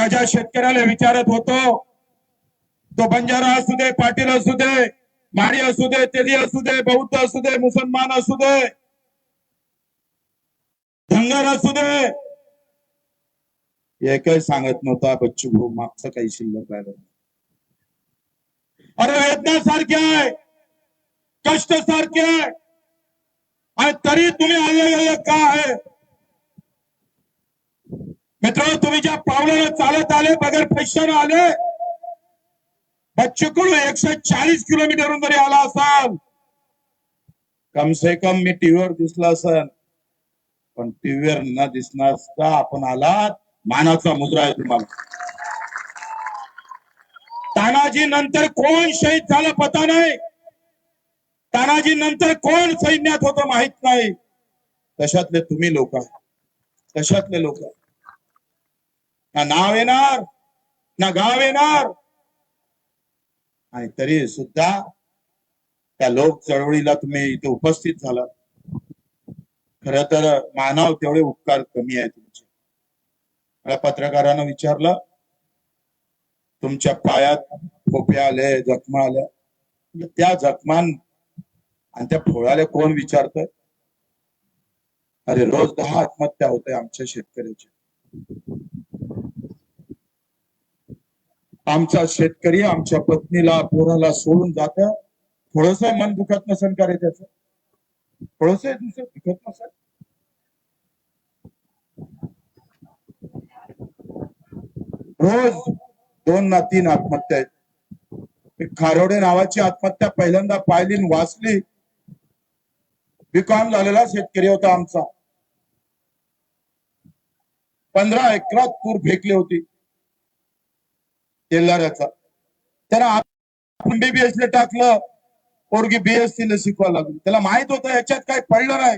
ज्या ज्या शेतकऱ्याला विचारत होतो तो बंजारा असू दे पाटील असू दे माळी असू दे तेली असू दे बौद्ध असू दे मुसलमान असू दे धनगर असू दे एकही सांगत नव्हता बच्चू भाऊ मागचं काही शिल्लक राहिलं अरे वेदना सारखी आहे कष्ट सारखे आहे आणि तरी तुम्ही अलग अलग का आहे? मित्र तुम्ही ज्या पावलाला चालत आले बगैर पैशाने आले बच्चकडून एकशे चाळीस किलोमीटरहून जरी आला असाल कम से कम मी टीव्हीवर दिसला असेल पण टीव्हीवर न दिसणार असता आपण आलात मानाचा मुद्रा आहे तुम्हाला. तानाजी नंतर कोण शहीद झालं पता नाही. तानाजी नंतर कोण सैन्यात होतं माहीत नाही. तशातले तुम्ही लोक तशातले लोक ना नाव येणार ना गाव येणार. आणि तरी सुद्धा त्या लोक चळवळीला तुम्ही इथे उपस्थित झाला खर तर मानव तेवढे उपकार कमी आहे तुमचे. मला पत्रकारानं विचारलं तुमच्या पायात खोप्या आले जखमा आल्या. त्या जखमान आणि त्या फोळाले कोण विचारतंय? अरे रोज दहा आत्महत्या होत आमच्या शेतकऱ्याच्या आमचा शेतकरी आमच्या पत्नीला पोराला सोडून जात. थोडस मन दुखत नसेल का रे त्याच थोडस दुखत नसेल रोज दोन ना तीन आत्महत्या आहेत. खारोडे नावाची आत्महत्या पहिल्यांदा पाहिली वाचली. बिकॉम झालेला शेतकरी होता आमचा. पंधरा एकरात तूर फेकली होती. तेलाऱ्याचा. त्याला आपण बीबीएस टाकलं. पोरगी बीएससी ला शिकवायला लागली. त्याला माहीत होतं याच्यात काय पडलं नाही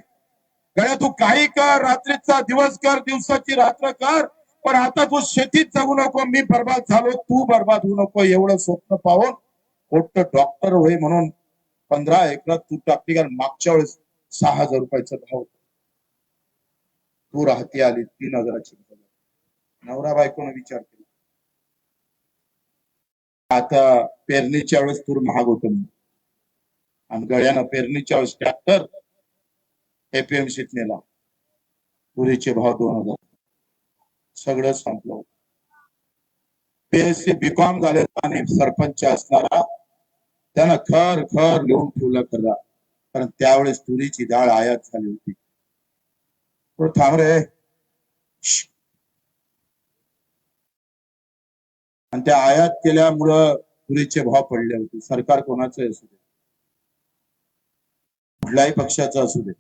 गड्या तू काही कर रात्रीचा दिवस कर दिवसाची रात्र कर पण आता तू शेतीत जगू नको मी बर्बाद झालो तू बर्बाद होऊ नको एवढं स्वप्न पाहून मोठं डॉक्टर होय म्हणून पंधरा एकरात तू टाकली कारण मागच्या वेळेस सहा हजार रुपयाचा भाव होता. तू राहती आली तीन हजाराची नवरा बायकोनं विचार केला. आता पेरणीच्या वेळेस तूर महाग होत आणि गळ्यानं पेरणीच्या वेळेस ट्रॅक्टर एपीएमसीत नेला. तुरीचे भाव दोन हजार. सगळं संपलं पीएससी बीकॉम झालेला आणि सरपंच असणारा त्यानं खर खर लिहून ठेवला खरा. कारण त्यावेळेस तुरीची डाळ आयात झाली होती. थोडं थांब रे आणि त्या आयात केल्यामुळं तुरीचे भाव पडले होते सरकार कोणाचं असू दे कुठल्याही पक्षाचं असू दे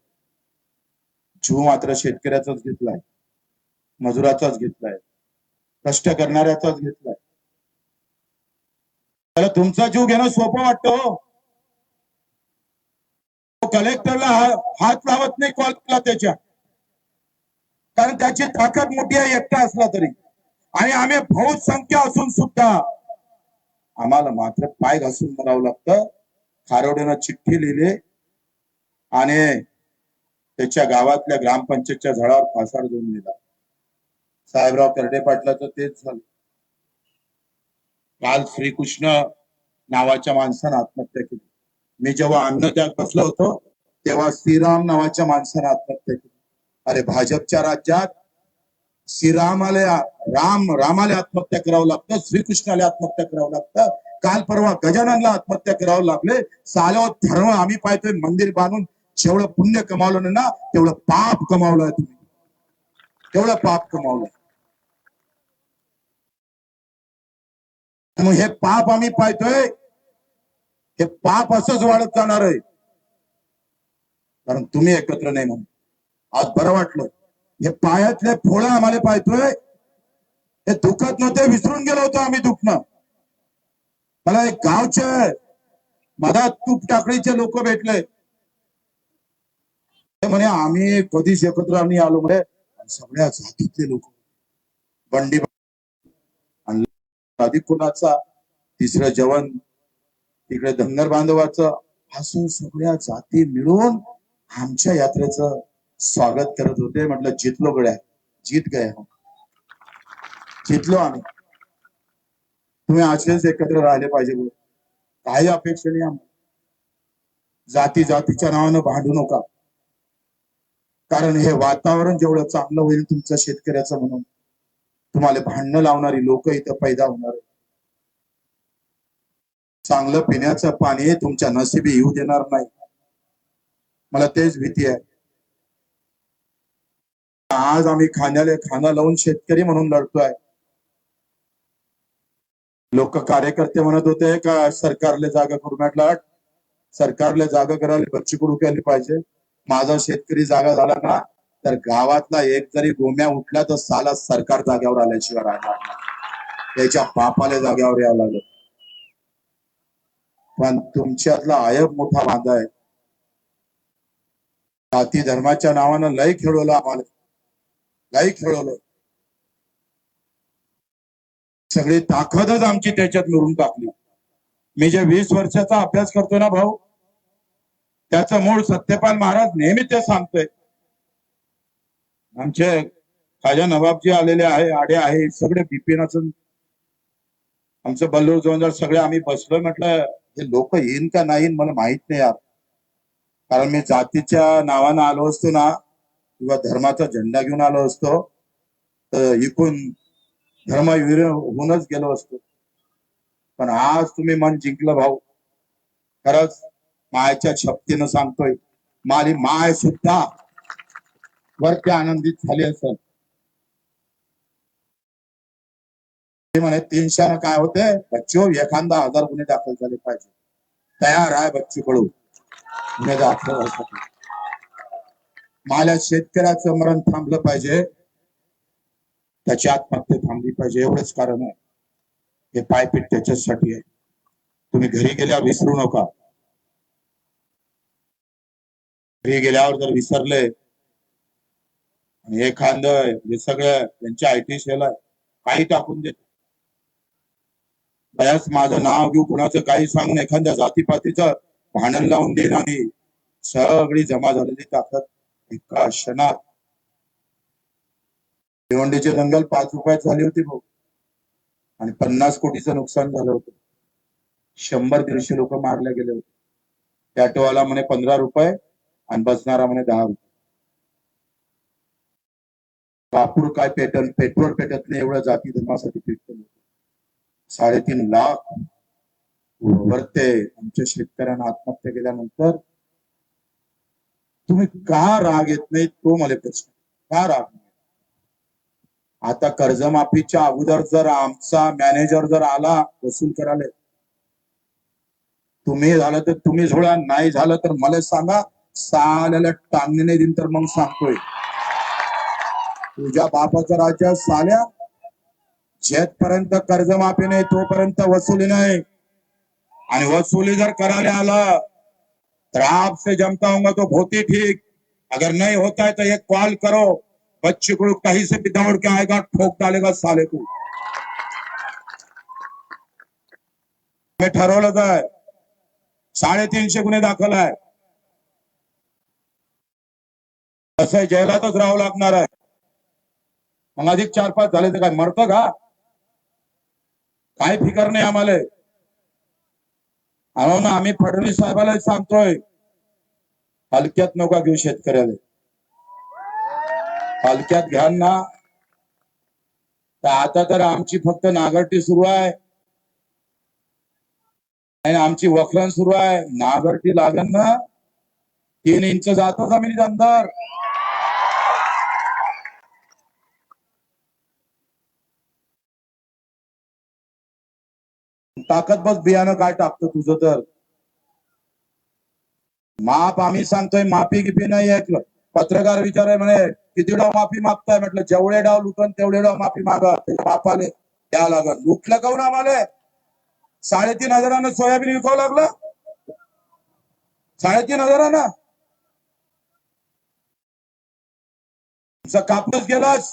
जीव मात्र शेतकऱ्याचाच घेतलाय मजुराचाच घेतलाय कष्ट करणाऱ्याचाच घेतलाय त्याला तुमचा जीव घेणं सोपं वाटतं हो कलेक्टरला हात लावत नाही कॉलला त्याच्या कारण त्याची ताकद मोठी आहे एकटा असला तरी. आणि आम्ही बहुत संख्या असून सुद्धा आम्हाला मात्र पाय घासून मरावं लागतं. खारोड्यानं चिठ्ठी लिहिले आणि त्याच्या गावातल्या ग्रामपंचायतच्या झाडावर फासाड देऊन दिला. साहेबराव कर्डे पाटलाचं तेच झालं. काल श्रीकृष्ण नावाच्या माणसानं आत्महत्या केली. मी जेव्हा अन्नत्याग बसलो होतो तेव्हा श्रीराम नावाच्या माणसानं आत्महत्या केली. अरे भाजपच्या राज्यात श्रीरामाला राम रामाला आत्महत्या करावं लागतं श्रीकृष्णाला आत्महत्या करावं लागतं. काल परवा गजाननला आत्महत्या करावं लागले. सालव धर्म आम्ही पाहतोय मंदिर बांधून जेवढं पुण्य कमावलं नाही ना तेवढं पाप कमावलं तुम्ही. तेवढं पाप कमावलं मग हे पाप आम्ही पाहतोय हे पाप असंच वाढत जाणार आहे. कारण तुम्ही एकत्र नाही म्हणून. आज बरं वाटलं. हे पायातले फोळं आम्हाला पाहतोय. हे दुखत नव्हते विसरून गेलो होतो आम्ही दुखणं. मला एक गावचे मला तूप टाकळीचे लोक भेटले. ते म्हणे आम्ही कधीच एकत्र आम्ही आलो. म्हणे आणि सगळ्या जातीतले लोक. बंडी आणि कोणाचा कुणाचा तिसरं जेवण तिकडे धनगर बांधवाचं. असं सगळ्या जाती मिळून आमच्या यात्रेचं स्वागत करत होते. म्हटलं जितलो गड्या जीत गए जितलो आम्ही. तुम्ही असेच एकत्र राहिले पाहिजे काही अपेक्षा नाही आम्हाला. जाती जातीच्या नावानं भांडू नका. कारण हे वातावरण जेवढं चांगलं होईल तुमचं शेतकऱ्याचं म्हणून. तुम्हाला भांडणं लावणारी लोक इथं पैदा होणार चांगलं पिण्याचं पाणी तुमच्या नशिबी येऊ देणार नाही. मला तेच भीती आहे. आज आम्ही खाण्याला खाना लावून शेतकरी म्हणून लढतोय. लोक कार्यकर्ते म्हणत होते का सरकारले जागा करून म्हटलं सरकारला जागा करायला बच्ची कुडू केली पाहिजे. माझा शेतकरी जागा झाला ना तर गावातला एक जरी गोम्या उठला तर साला सरकार जाग्यावर आल्याशिवाय राहणार त्याच्या बापाला जाग्यावर यावं लागलं. पण तुमच्यातला आयब मोठा बांधा आहे. जाती धर्माच्या नावानं लय खेळवलं आम्हाला. काही खेळवलं सगळी ताकदच आमची त्याच्यात मिळून टाकली मी जे वीस वर्षाचा अभ्यास करतोय ना भाऊ त्याचं मूळ सत्यपाल महाराज नेहमी ते सांगतोय. आमचे खाजा नवाबजी आलेले आहे आडे आहे सगळे बिपिनाचं आमचं बल्लूर जोंदर सगळे आम्ही बसलोय म्हटलं हे लोक येईन का नाही मला माहीत नाही यार. कारण मी जातीच्या नावानं आलो असतो ना किंवा धर्माचा झेंडा घेऊन आलो असतो तर इकून धर्मवीर होऊनच गेलो असतो. पण आज तुम्ही मन जिंकलं भाऊ. खरंच मायच्या शक्तीनं सांगतोय माझी माय सुद्धा वरती आनंदित झाली असेल. ते म्हणे तीनशे काय होते? बच्चो एखादा हजार गुन्हे दाखल झाले पाहिजे. तयार आहे बच्चू कडू गुन्हे दाखल माझ्या शेतकऱ्याचं मरण थांबलं पाहिजे. त्याची आत्महत्या थांबली पाहिजे. एवढंच कारण आहे. हे पायपीट त्याच्यासाठी आहे. तुम्ही घरी गेल्या विसरू नका. घरी गेल्यावर जर विसरले आणि एखाद हे सगळं त्यांच्या आयटी सेल आहे काही टाकून देत बऱ्याच माझं नाव घेऊ कुणाचं काही सांगून एखाद्या जातीपातीचं भांडण लावून देईन आणि सगळी जमा झालेली ताकद एका भिवंडीचे दंगल पाच रुपयात झाली होती भाऊ. आणि पन्नास कोटीचं नुकसान झालं होतं. शंभर दीडशे लोक मारले गेले होते. ऑटोवाला म्हणे पंधरा रुपये आणि बसणारा म्हणे दहा रुपये. कापूर काय पेटल पेट्रोल पेटत नाही एवढं जाती धर्मासाठी पेटल साडेतीन लाख वरते आमच्या शेतकऱ्यांना आत्महत्या केल्यानंतर तुम्ही का राग येत नाही तो मला प्रश्न का राग आता कर्जमाफीच्या अगोदर जर आमचा मॅनेजर जर आला वसूल करायला. तुम्ही झालं तर तुम्ही झोळा नाही झालं तर मला सांगा. साल्याला टांगणे देईन तर मग सांगतोय. तुझ्या बापाचं राज्य साल्या. जेथपर्यंत कर्जमाफी नाही तोपर्यंत वसुली नाही. आणि वसुली जर करायला आला तर आपसे जमता होगा तो बहुत ही ठीक। अगर नहीं होता है तो एक कॉल करो। बच्चे को कहीं से भी दौड़ के आएगा ठोक डालेगा साले को। हे ठरवलं आहे साडेतीनशे गुन्हे दाखल आहे असं आहे, जेलातच राहावं लागणार आहे मग अधिक चार पाच झाले तर काय मरत का काय फिकर नाही आम्हाला अहो ना आम्ही फडणवीस साहेबाला सांगतोय हलक्यात नका घेऊ शेतकऱ्याला. हलक्यात घ्या ना. तर आता तर आमची फक्त नागरटी सुरू आहे. आणि आमची वखरण सुरू आहे. नागरटी लागेल ना तीन इंच जातो जमिनीत अंदर. ताकद बस बियाणं काय टाकतो तुझं तर. माप आम्ही सांगतोय माफी गिफी नाही ऐकलं पत्रकार विचार म्हणे किती डाव माफी मागताय? म्हटलं जेवढे डाव लुटन तेवढे डाव माफी मागा. बापाले द्या लागल. लुटलं काऊन आम्हाला? साडेतीन हजारानं सोयाबीन विकावं लागलं? साडेतीन हजारानं? तुमचा कापूस गेलास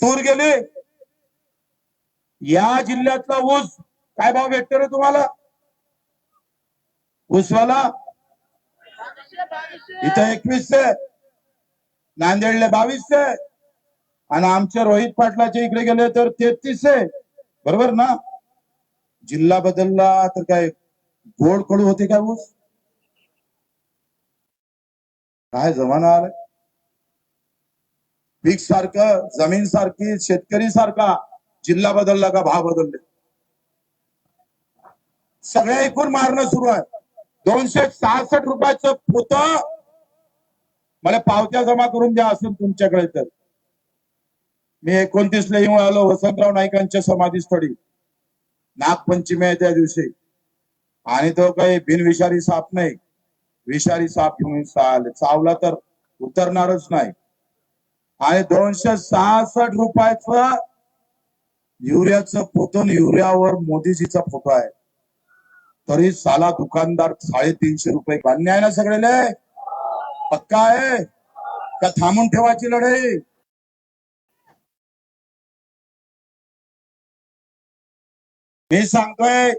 तूर गेली. या जिल्ह्यातला ऊस काय भाव भेटतो रे तुम्हाला? ऊसवाला? इथं एकवीसशे नांदेडले बावीसशे आणि आमच्या रोहित पाटलाचे इकडे गेले तर तेहतीसशे. आहे बरोबर ना? जिल्हा बदलला तर काय गोड कडू होते काय ऊस? काय जमाना आलाय? पीक सारखं जमीन सारखी शेतकरी सारखा जिल्हा बदलला का भाव बदलले? सगळ्या एकूण मारणं सुरू आहे. दोनशे सहासष्ट रुपयाचं पुत मला पावत्या जमा करून द्या असेल तुमच्याकडे तर. मी एकोणतीसला येऊन आलो वसंतराव नाईकांच्या समाधीस्थळी. नागपंचमी आहे त्या दिवशी. आणि तो काही बिनविषारी साप नाही. विषारी साप घेऊन चाल चावला तर उतरणारच नाही. आणि दोनशे सहासष्ट रुपयाचं युरियाचं पोतन युरियावर मोदीजीचा फोटो आहे. तरी साला दुकानदार साडेतीनशे रुपये अन्याय ना सगळेले? पक्का आहे? का थांबून ठेवायची लढाई? मी सांगतोय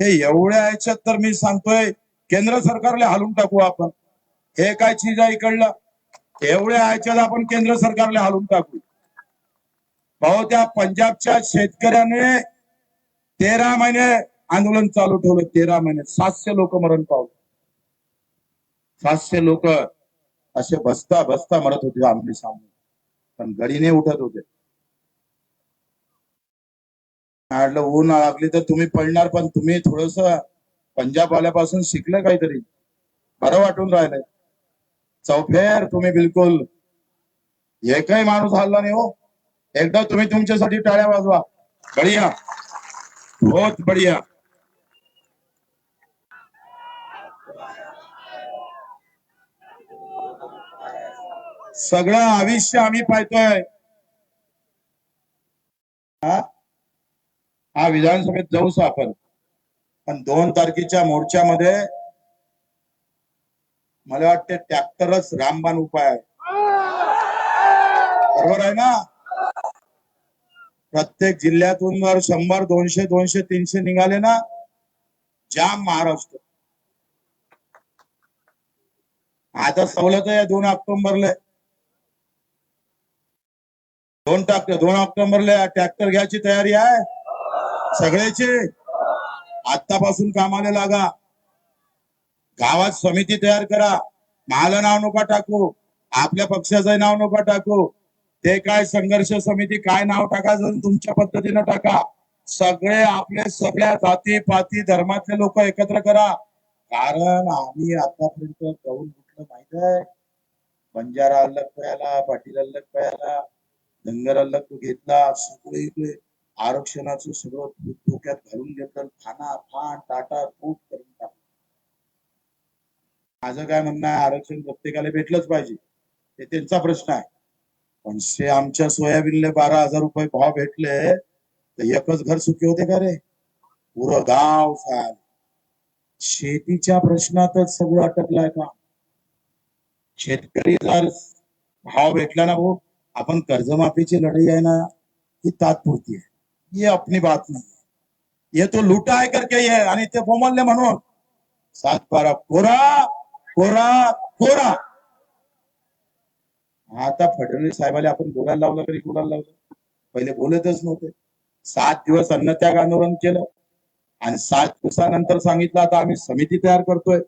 हे एवढ्या याच्यात तर मी सांगतोय केंद्र सरकारला हालून टाकू आपण. हे काय चीज आहे इकडलं? एवढ्या याच्यात आपण केंद्र सरकारला हालून टाकू. भाऊ त्या पंजाबच्या शेतकऱ्याने तेरा महिने आंदोलन चालू ठेवलं तेरा महिने. सातशे लोक मरण पावले. सातशे लोक असे बसता बसता मरत होते आमने सामने. पण गडीने उठत होते. म्हटलं ऊन लागली तर तुम्ही पडणार पण तुम्ही थोडस पंजाब आल्यापासून शिकलं काहीतरी. बरं वाटून राहिलंय. चौफेर तुम्ही बिलकुल एकही माणूस हल्ला नाही हो. एकदा तुम्ही तुमच्यासाठी टाळ्या वाजवा. बढिया. बहुत बढिया. सगळं आयुष्य आम्ही पाहतोय. हा? हा विधानसभेत जाऊच आपण. पण दोन तारखेच्या मोर्चामध्ये मला वाटते ट्रॅक्टरच रामबाण उपाय आहे. बरोबर आहे ना? प्रत्येक जिल्ह्यातून जर शंभर दोनशे दोनशे तीनशे निघाले ना जाम महाराष्ट्र आता सवलत आहे दोन ऑक्टोबरला दोन टाक दोन ऑक्टोबरला ट्रॅक्टर घ्यायची तयारी आहे. सगळ्याची. आतापासून कामाला लागा. गावात समिती तयार करा. मला नाव नका टाकू. आपल्या पक्षाचं नाव नका टाकू. ते काय संघर्ष समिती काय नाव टाकायचं तुमच्या पद्धतीनं टाका. सगळे आपले सगळ्या जाती पाती धर्मातले लोक एकत्र करा. कारण आम्ही आतापर्यंत जाऊन कुठलं माहीत आहे? बंजारा अलग पयाला पाटील अलग पयाला धनगर तो घेतला सगळे इकडे आरक्षणाचं सगळं डोक्यात घालून घेतलं खाना फान टाटा खूप करून टाकलं. माझं काय म्हणणं आहे आरक्षण प्रत्येकाला भेटलंच पाहिजे ते त्यांचा प्रश्न आहे. पण से आमच्या सोयाबीनले बारा हजार रुपये भाव भेटले तर एकच घर सुखी होते का रे? पुरं गाव साल. शेतीच्या प्रश्नातच सगळं अटकलाय का शेतकरी जर भाव भेटला ना भाऊ आपण कर्जमाफीची लढाई आहे ना ही तात्पुरती आहे. ये अपनी बात नाही ये तो लुटा आहे करके ये आणि ते बोमलले म्हणून. सात बारा कोरा कोरा कोरा. आता फडणवीस साहेबाला आपण बोलायला लावलं तरी बोलायला लावलं. पहिले बोलतच नव्हते. सात दिवस अन्नत्याग आंदोलन केलं. आणि सात दिवसानंतर सांगितलं आता आम्ही समिती तयार करतोय.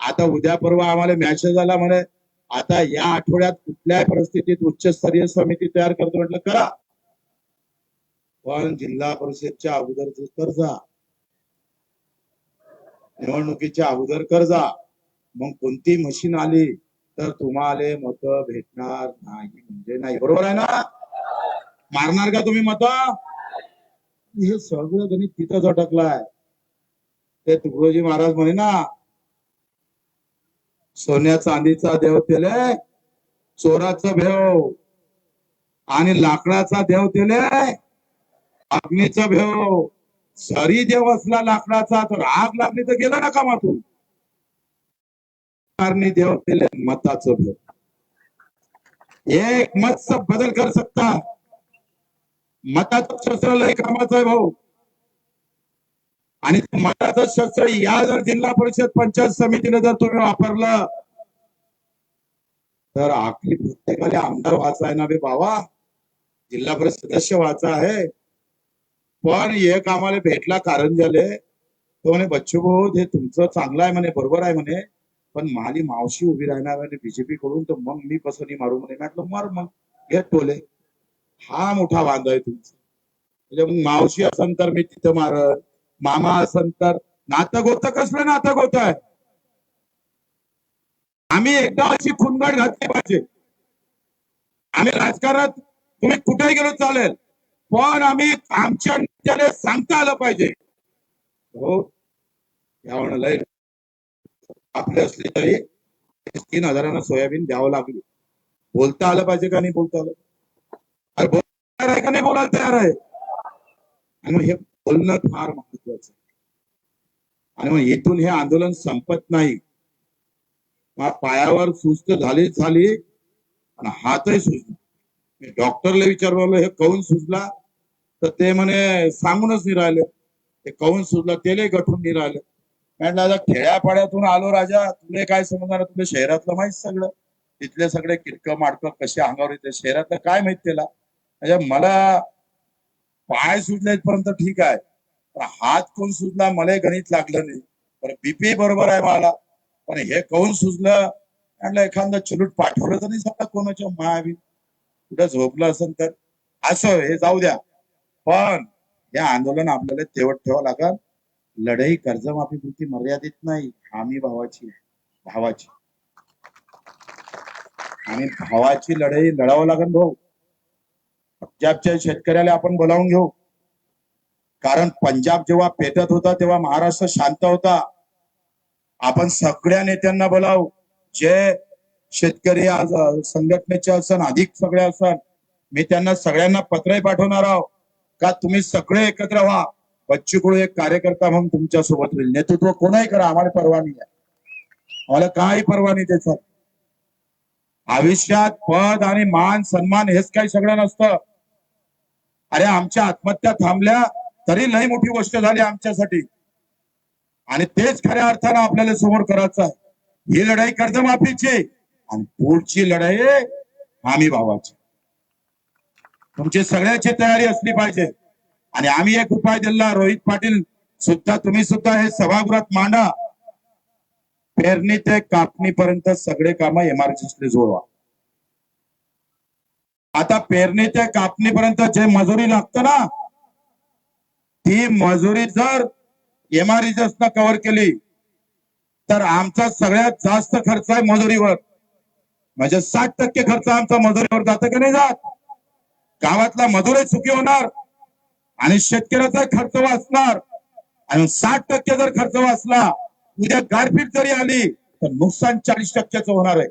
आता उद्या परवा आम्हाला मॅसेज आला म्हणे आता या आठवड्यात कुठल्याही परिस्थितीत उच्चस्तरीय समिती तयार करतो म्हटलं करा. पण जिल्हा परिषदच्या अगोदर कर्जा निवडणुकीच्या अगोदर कर्जा मग कोणती मशीन आली तर तुम्हाला मत भेटणार नाही. म्हणजे नाही. बरोबर आहे ना? मारणार का तुम्ही मत? हे सगळं गणित तिथंच अटकलाय ते तुकडोजी महाराज म्हणे ना सोन्या चांदीचा देव तेले चोराचा भेव. आणि लाकडाचा देव तेले अग्नीचा भेव. सरी देव असला लाकडाचा तर आग लागली तर गेला ना कामातून सरकारने देव केले मताचं भेव. एक मत सब बदल कर सकता. मताचं शस्त्र लय कामाचं आहे भाऊ. आणि तुम्हाला जर शस्त्र या जर जिल्हा परिषद पंचायत समितीने जर तुम्ही वापरलं तर आखरी प्रत्येकाला आमदार व्हायचा आहे ना बे बाबा. जिल्हा परिषद सदस्य व्हायचा आहे. पण एक आम्हाला भेटला कारण झाले. तो म्हणे बच्चू भाऊ हे तुमचं चांगलं आहे म्हणे बरोबर आहे म्हणे. पण माझी मावशी उभी राहणार म्हणे बीजेपी कडून तर मग मी कसं मारू म्हणे. म्हटलं मार मग घे टोले. हा मोठा वांदा आहे तुमचा. म्हणजे मग मावशी असन तर मी तिथं मारत मामा असन तर नातं गोत कसलं नातं गोत आहे? आम्ही एकदा अशी खुनगड घातली पाहिजे. आम्ही राजकारणात तुम्ही कुठेही गेलो चालेल पण आम्ही आमच्या नेत्याने सांगता आलं पाहिजे. हो या म्हणाला आपले असले तरी तीन हजारांना सोयाबीन द्यावं लागली. बोलता आलं पाहिजे का नाही बोलता आलं? अरे बोलता तयार आहे का नाही बोलायला तयार आहे? आणि हे बोलणं फार महत्वाचं आणि मग इथून हे आंदोलन संपत नाही. पायावर सुस्त झाली झाली आणि हातही सुजला. मी डॉक्टरला विचारलं हे कौन सुजला? तर ते म्हणे सांगूनच नाही राहिले. ते कौन सुजला? तेले गठून नाही राहिले. म्हटलं आता खेड्यापाड्यातून आलो राजा. तुला काय समजणार? तुला शहरातलं माहीत सगळं. तिथले सगळे किटकं माडकं कसे अंगावर येते? शहरातलं काय माहीत त्याला? म्हणजे मला पाय सुजले पर्यंत ठीक आहे. पण हात कोण सुजला मला गणित लागलं नाही. पण बीपी बरोबर आहे मला. पण हे कोण सुजलं म्हटलं एखादं चुलूट पाठवलं तर नाही समजा कोणाच्या महावीर कुठं झोपलं असेल तर. असं हे जाऊ द्या. पण हे आंदोलन आपल्याला तेवट ठेवावं लागल. लढाई कर्जमाफी मर्यादित नाही. आम्ही भावाची भावाची. आणि भावाची लढाई लढावं लागेल भाऊ. पंजाबच्या शेतकऱ्याला आपण बोलावून घेऊ. कारण पंजाब जेव्हा पेटत होता तेव्हा महाराष्ट्र शांत होता. आपण सगळ्या नेत्यांना बोलावू. जे शेतकरी आज संघटनेचे असन अधिक सगळे असन मी त्यांना सगळ्यांना पत्रही पाठवणार आहोत का तुम्ही सगळे एकत्र व्हा. बच्चू एक कार्यकर्ता म्हणून तुमच्यासोबत होईल नेतृत्व कोणाही करा आम्हाला परवानगी आहे आम्हाला काही परवानगी त्याचं आयुष्यात पद आणि मान सन्मान हेच काही सगळं नसतं. अरे आमच्या आत्महत्या थांबल्या तरी लई मोठी गोष्ट झाली आमच्यासाठी. आणि तेच खऱ्या अर्थानं आपल्याला समोर करायचं आहे. ही लढाई कर्जमाफीची आणि पुढची लढाई आम्ही भावाची. तुमची सगळ्याची तयारी असली पाहिजे. आणि आम्ही एक उपाय दिला रोहित पाटील सुद्धा तुम्ही सुद्धा हे सभागृहात मांडा. पेरणी ते कापणीपर्यंत सगळे कामं एमआरजीसले जोडवा आता पेरणी ते कापणीपर्यंत जे मजुरी लागतं ना ती मजुरी जर एमआरजीएस न कव्हर केली तर आमचा सगळ्यात जास्त खर्च आहे मजुरीवर. म्हणजे साठ टक्के खर्च आमचा मजुरीवर जातो की नाही जात? गावातला मजुरही सुखी होणार आणि शेतकऱ्याचा खर्च वाचणार आणि साठ टक्के जर खर्च वाचला उद्या गारपीट जरी आली तर नुकसान चाळीस टक्क्याचं होणार आहे.